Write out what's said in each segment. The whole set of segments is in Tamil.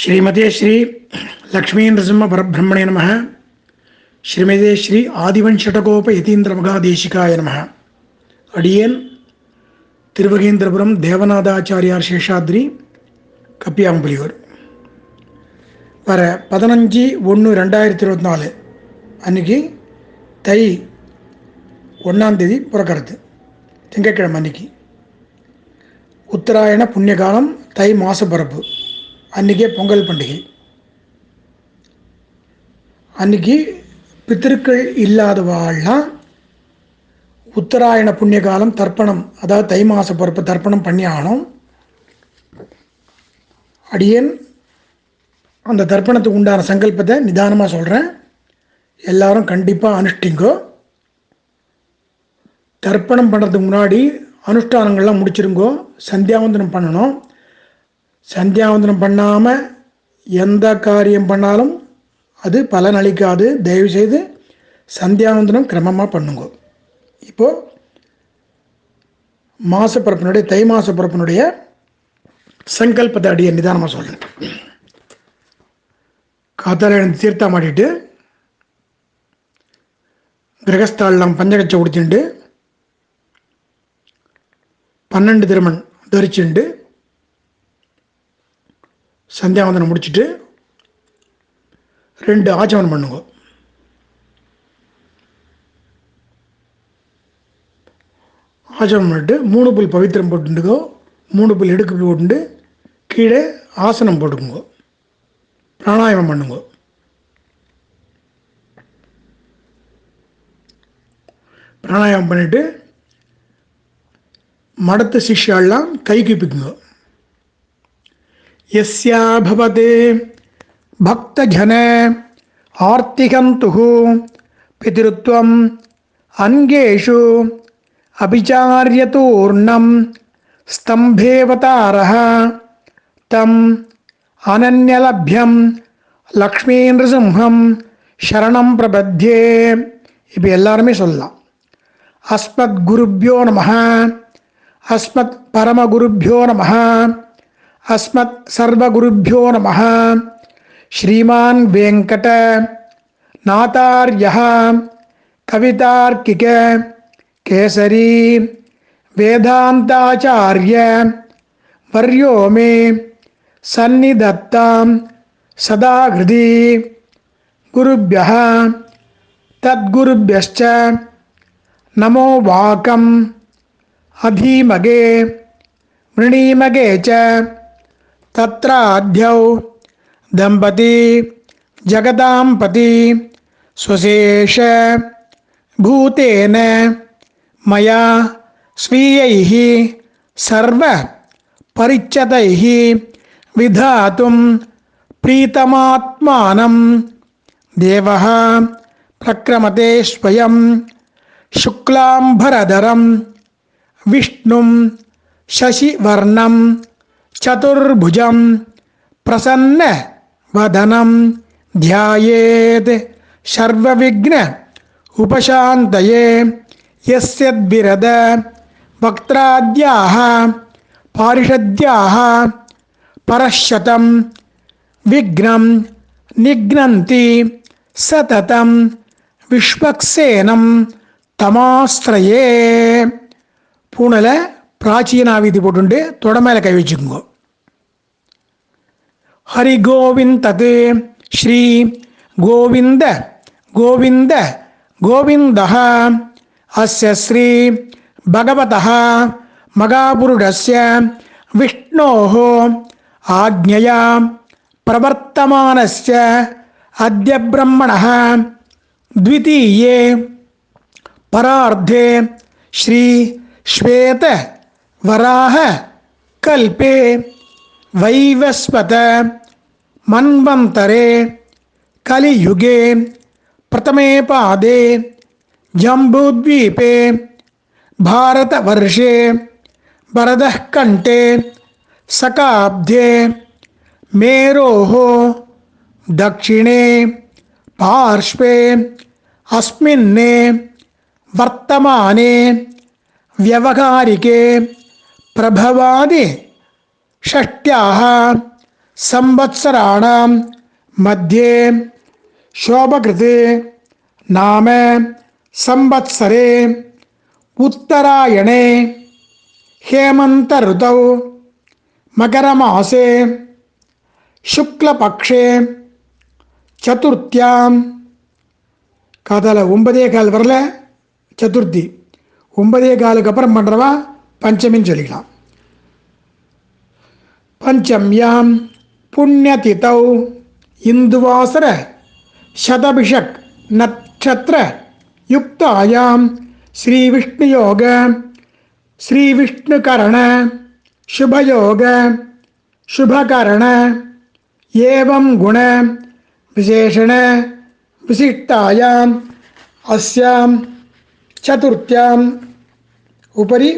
ஸ்ரீமதே ஸ்ரீ லக்ஷ்மீ நரசிம்ம பரபிரம்மணே நம. ஸ்ரீமதே ஸ்ரீ ஆதிவன்ஷடகோப யதீந்திர மகாதேசிகாய நம. அடியேன் திருவகேந்திரபுரம் தேவநாதாச்சாரியார் சேஷாத்ரி கப்பியாம்புலியூர். வர பதினஞ்சு ஒன்று ரெண்டாயிரத்தி இருபத்தி நாலு அன்றைக்கி தை ஒன்றாந்தேதி பிறக்கிறது திங்கட்கிழமை அன்றைக்கி உத்தராயண புண்ணியகாலம் தை மாச பிறப்பு. அன்றைக்கே பொங்கல் பண்டிகை. அன்றைக்கி பித்திருக்கள் இல்லாதவாள்லாம் உத்தராயண புண்ணிய காலம் தர்ப்பணம் அதாவது தை மாத பிறப்பு தர்ப்பணம் பண்ணி ஆகணும். அடியேன் அந்த தர்ப்பணத்துக்கு உண்டான சங்கல்பத்தை நிதானமாக சொல்கிறேன் எல்லாரும் கண்டிப்பாக அனுஷ்டிங்கோ. தர்ப்பணம் பண்ணுறதுக்கு முன்னாடி அனுஷ்டானங்கள்லாம் முடிச்சிருங்கோ. சந்தியாவந்தனம் பண்ணணும். சந்தியாவந்தனம் பண்ணாமல் எந்த காரியம் பண்ணாலும் அது பலன் அளிக்காது. தயவுசெய்து சந்தியாவந்தனம் கிரமமாக பண்ணுங்க. இப்போது மாசப்பிறப்பினுடைய தை மாசப்பிறப்பினுடைய சங்கல்பத்தை அடியை நிதானமாக சொல்கிறேன் காத்தால எழுந்து தீர்த்தா மாட்டிட்டு கிரகஸ்தாலாம் பஞ்சகச்சை உடுத்திண்டு பன்னெண்டு திருமண் தரிச்சுண்டு சந்தியாவந்தனம் முடிச்சுட்டு ரெண்டு ஆச்சமனம் பண்ணுங்க. ஆச்சமனம் பண்ணிட்டு மூணு புல் பவித்திரம் போட்டுண்டுக்கோ மூணு புல் எடுக்கு போட்டுட்டு கீழே ஆசனம் போட்டுக்குங்க பிராணாயாமம் பண்ணுங்க. பிராணாயாமம் பண்ணிவிட்டு மடத்து சிஷ்யாலாம் கை கூப்பிக்குங்க. எஸ்யா பவதே பக்தஜன ஆர்த்திகந்து பிதிருத்வம் அங்கேஷு அபிச்சாரியதூர்ணம் ஸ்தம்பேவதாரः தம் அனன்யலபியம் லக்ஷ்மீ நிருசிம்ஹம் சரணம் பிரபத்யே இப்போ எல்லாருமே சொல்லலாம் அஸ்மத் குருப்பியோ நம அஸ்மத் பரமகுருப்பியோ நம अस्मत् सर्वगुरुभ्यो नमः। श्रीमान् वेङ्कट नातार्यः कवितार्किक केसरी वेदान्ताचार्य वर्यो मे सन्निधत्तां सदा हृदि गुरुभ्यः तद्गुरुभ्यश्च नमो वाकम् अधीमगे वृणीमगे च। తత్ర అధ్యౌ దంపతి జగదాంపతి స్వశేష భూతేన మయా స్వీయైః సర్వ పరిచ్ఛదైః విధాతుం ప్రీతమాత్మానం దేవ ప్రక్రమతే స్వయం శుక్లాంబరధరం విష్ణుం శశివర్ణం சதுர்புஜம் பிரசன்ன வதனம் தியாயேத் சர்வவிக்ன உபசாந்தயே எஸ்யத்விரத வக்திராத்யாக பாரிஷத்யாக பரஷதம் விக்னம் நிக்னந்தி சததம் விஷ்வக்சேனம் தமாஸ்திரயே பூனலை பிராச்சீனாவீதி போட்டுண்டு தொட கை வச்சுக்கோங்க ஹரி கோவிந்தது ஸ்ரீ கோவிந்த கோவிந்த கோவிந்தः अस्य श्री भगवतः मगापुरुषस्य विष्णोः आज्ञया प्रवर्तमानस्य अद्य ब्रह्मणः द्वितीये परार्धे श्री श्वेत वराह कल्पे वैवस्वत मन्वन्तरे कलियुगे प्रथमे पादे जम्बूद्वीपे भारतवर्षे भरतः कण्ठे सकाब्धे मेरोः दक्षिणे पार्श्वे अस्मिन्ने वर्तमाने व्यवहारिके प्रभवादि षष्ट्याः संवत्सराणां मध्ये शोभकृते नाम संवत्सरे उत्तरायणे हेमन्तऋतौ मकरमासे शुक्लपक्षे சதுர்த்தியாம் காதால் ஒன்பதே கால் வரல சதுர்த்தி ஒன்பதே காலுக்கு அப்புறம் பண்ணுறவா பஞ்சமின்னு சொல்லிக்கலாம் பஞ்சம்யாம் புண்ணியதிதௌ இந்துவாசர சதபிஷக் நட்சத்திர யுக்தாயாம் ஸ்ரீவிஷ்ணுயோக ஸ்ரீவிஷ்ணுகரண शुभयोग शुभकरण एवं गुण विशेषण विशिष्टायाम् अस्यां चतुर्थ्याम् उपरि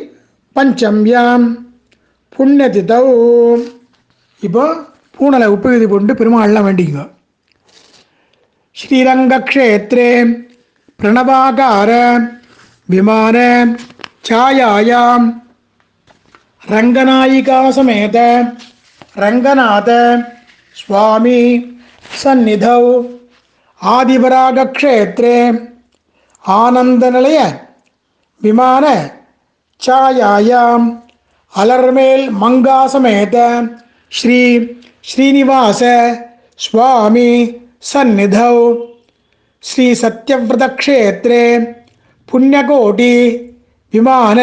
பஞ்சம்யாம் புண்ணியதிதௌ இப்போ பூனலை உப்பு கொண்டு பெருமாள்லாம் வேண்டிங்க ஸ்ரீரங்கக்ஷேத்ரே பிரணவாகார விமான சாயாயாம் ரங்கநாயிகா சமேத ரங்கநாத சுவாமி சந்நிதௌ ஆனந்த நிலைய விமான சாயாயாம் அலர்மேல் மங்கா சமேத ஸ்ரீ శ్రీనివాస స్వామి సన్నిధౌ శ్రీ సత్యవ్రతక్షేత్రే పుణ్యకోటి విమాన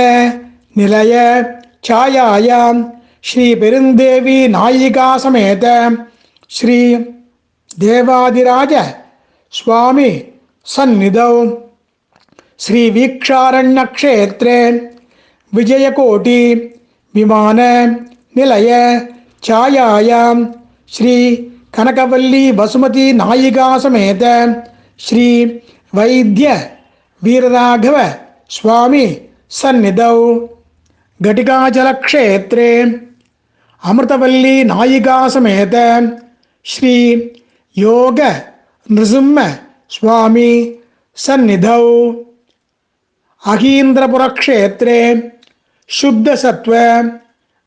నిలయ ఛాయాయాం శ్రీ పెరుందేవి నాయికా సమేత శ్రీ దేవాదిరాజ స్వామి సన్నిధౌ శ్రీ వీక్షారణ్యక్షేత్రే విజయకోటి విమాన నిలయ ఛాయాయాం శ్రీ కనకవల్లి బసుమతి నాయికా సమేత శ్రీ వైద్య వీరరాఘవ స్వామి సన్నిధౌ ఘటికాచలక్షేత్రే అమృతవల్లి నాయికా సమేత శ్రీ యోగ నృసింహ స్వామి సన్నిధౌ అహీంద్రపురక్షేత్రే శుద్ధసత్వ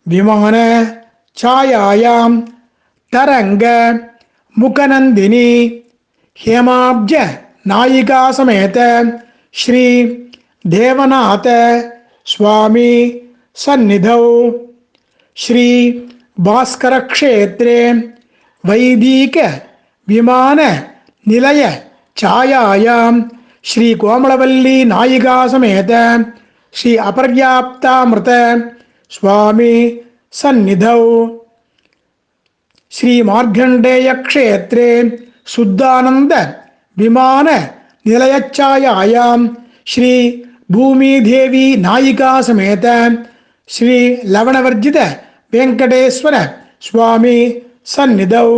విమాన छायायां तरङ्ग ముఖనందిని హేమాబ్జ నాయికా సమేత శ్రీ దేవనాథ స్వామి సన్నిధౌ శ్రీ భాస్కరక్షేత్రే వైదిక విమాన నిలయ ఛాయాయాం శ్రీ కోమళవల్లి నాయికా సమేత శ్రీ అపర్యాప్తామృత స్వామి సన్నిధౌ శ్రీ మార్గండేయ క్షేత్రే శుద్ధానంద విమాన నిలయఛాయాయాం శ్రీ భూమీదేవి నాయికా సమేత శ్రీ లవణవర్జిత వెంకటేశ్వర స్వామి సన్నిధౌ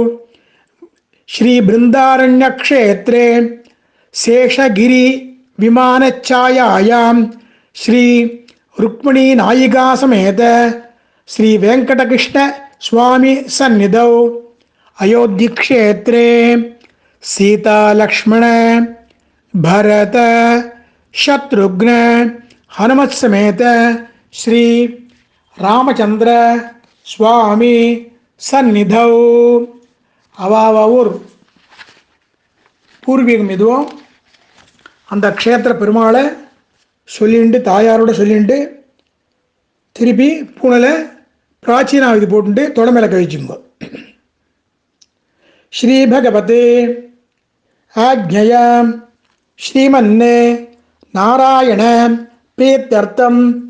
శ్రీ బృందారణ్యక్షేత్రే శేషగిరి విమానఛాయాయాం శ్రీ రుక్మిణీ నాయికా సమేత శ్రీ వెంకటకృష్ణ స్వామి సన్నిధౌ అయోధ్యక్షేత్రే సీతాలక్ష్మణ భరత శత్రుఘ్న హనుమత్ సమేత శ్రీ రామచంద్ర స్వామి సన్నిధౌ అవావ ఊర్ பூர்வீகம் எதுவும் அந்த க்ஷேத்திர பெருமாளை சொல்லிண்டு தாயாரோட சொல்லிண்டு திருப்பி பூனலை பிராச்சீனா இது போட்டுட்டு தொடமையில கழிச்சுங்க ஸ்ரீ பகவதே ஆக்ஞயா ஸ்ரீமன்னே நாராயண பிரீத்தர்த்தம்.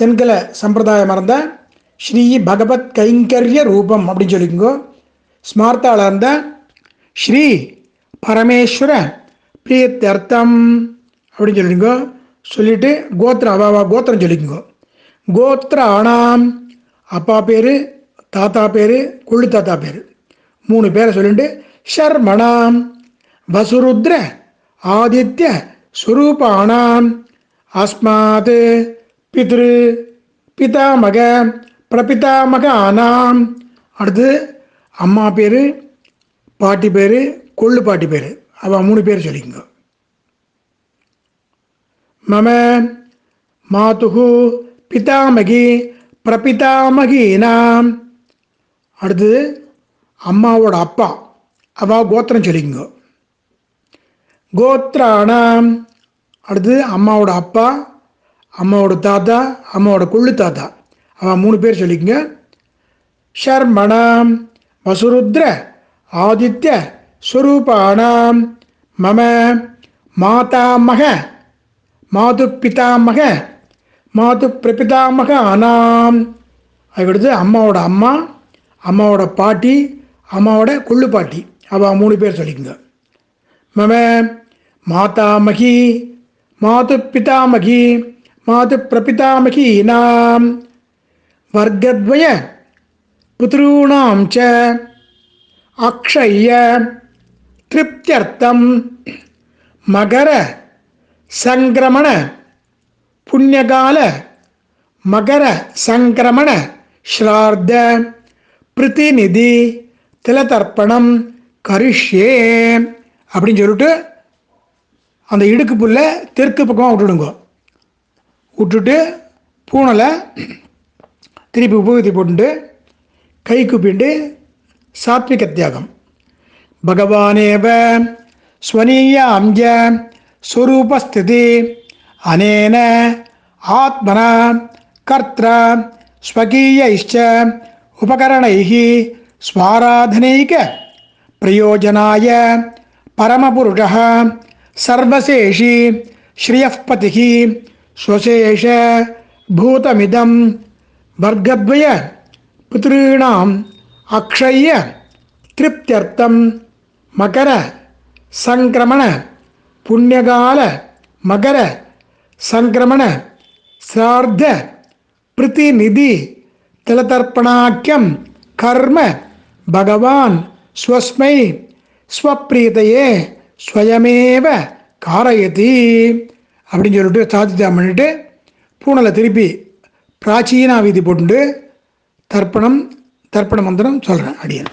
தென்கல சம்பிரதாயம் இருந்த ஸ்ரீ பகவத் கைங்கரிய ரூபம் அப்படின்னு சொல்லிக்கோ ஸ்மார்த்தாவில் இருந்த ஸ்ரீ பரமேஸ்வர பிரீத்தர்த்தம் அப்படின்னு சொல்லிக்கோ சொல்லிட்டு கோத்திரம் அவாவா கோத்திரம் சொல்லிக்கோங்க. கோத்திராணாம் அப்பா பேர் தாத்தா பேர் கொள்ளு தாத்தா பேர். மூணு பேரை சொல்லிட்டு ஷர்மணாம் வசுருத்ர ஆதித்ய ஸ்வரூபாணாம் அஸ்மாத் பித்ரு பிதாமக பிரபிதாமகானாம். அடுத்து அம்மா பேர் பாட்டி பேர் கொள்ளு பாட்டி பேர். அவள் மூணு பேர் சொல்லிக்கோங்க. மம மாதுகு பிதாமகி பிரபிதாமகீனாம். அடுத்தது அம்மாவோட அப்பா. அவா கோத்திரம் சொல்லிக்கோங்க. கோத்ராணாம் அடுத்தது அம்மாவோட அப்பா அம்மாவோட தாத்தா அம்மாவோட கொள்ளு தாத்தா. அவன் மூணு பேர் சொல்லிக்கங்க. ஷர்மணாம். வசுருத்ர ஆதித்ய ஸ்வரூபாணாம் மம மாதாமக மாது பிதாமக மாது பிரபிதாமக அனாம். அதுக்கடுத்து அம்மாவோட அம்மா அம்மாவோட பாட்டி அம்மாவோட கொள்ளு பாட்டி. அவள் மூணு பேர் சொல்லிக்கங்க. மம மாதாமகி மாது பிதாமகி மாது பிரபிதாமகி நாம் வர்க்கத்வய புத்ரூணாம் ச அக்ஷய திருப்தியர்த்தம் மகர சங்கிரமண புண்ணியகால மகர சங்கிரமண ஸ்ரார்த்த பிரதிநிதி திலதர்ப்பணம் கரிஷ்யே அப்படின்னு சொல்லிட்டு அந்த இடுக்கு புல்லை தெற்கு பக்கமாக விட்டுடுங்க. விட்டுட்டு பூனலை திருப்பி உபகுதி போட்டு கை குப்பிண்டு சாத்விக தியாகம். பகவானேவ ஸ்வனீய அம்ஜ ஸ்வரூபஸ்திதி அனேன ஆத்மனா கர்த்தா ஸ்வகீயைச்ச உபகரணைः ஸ்வாராதனைக பிரயோஜனாய பரமபுருஷः சர்வசேஷி ஸ்ரீயப்பதிः ஸ்வசேஷ பூதமிதம் வர்க்கத்வய பித்ருணாம் அக்ஷய திருப்தியர்த்தம் மகர சங்கிரமண புண்ணியகால மகர சங்கிரமண சார்த பிரதிநிதி திலதர்ப்பணாக்கியம் கர்ம பகவான் ஸ்வஸ்மை ஸ்வப்ரியதையே ஸ்வயமேவ காரயதி அப்படின்னு சொல்லிட்டு சாதித்தான் பண்ணிட்டு பூனலை திருப்பி பிராச்சீனா வீதி போட்டு தர்ப்பணம் தர்ப்பண மந்திரம் சொல்கிறேன் அடியன்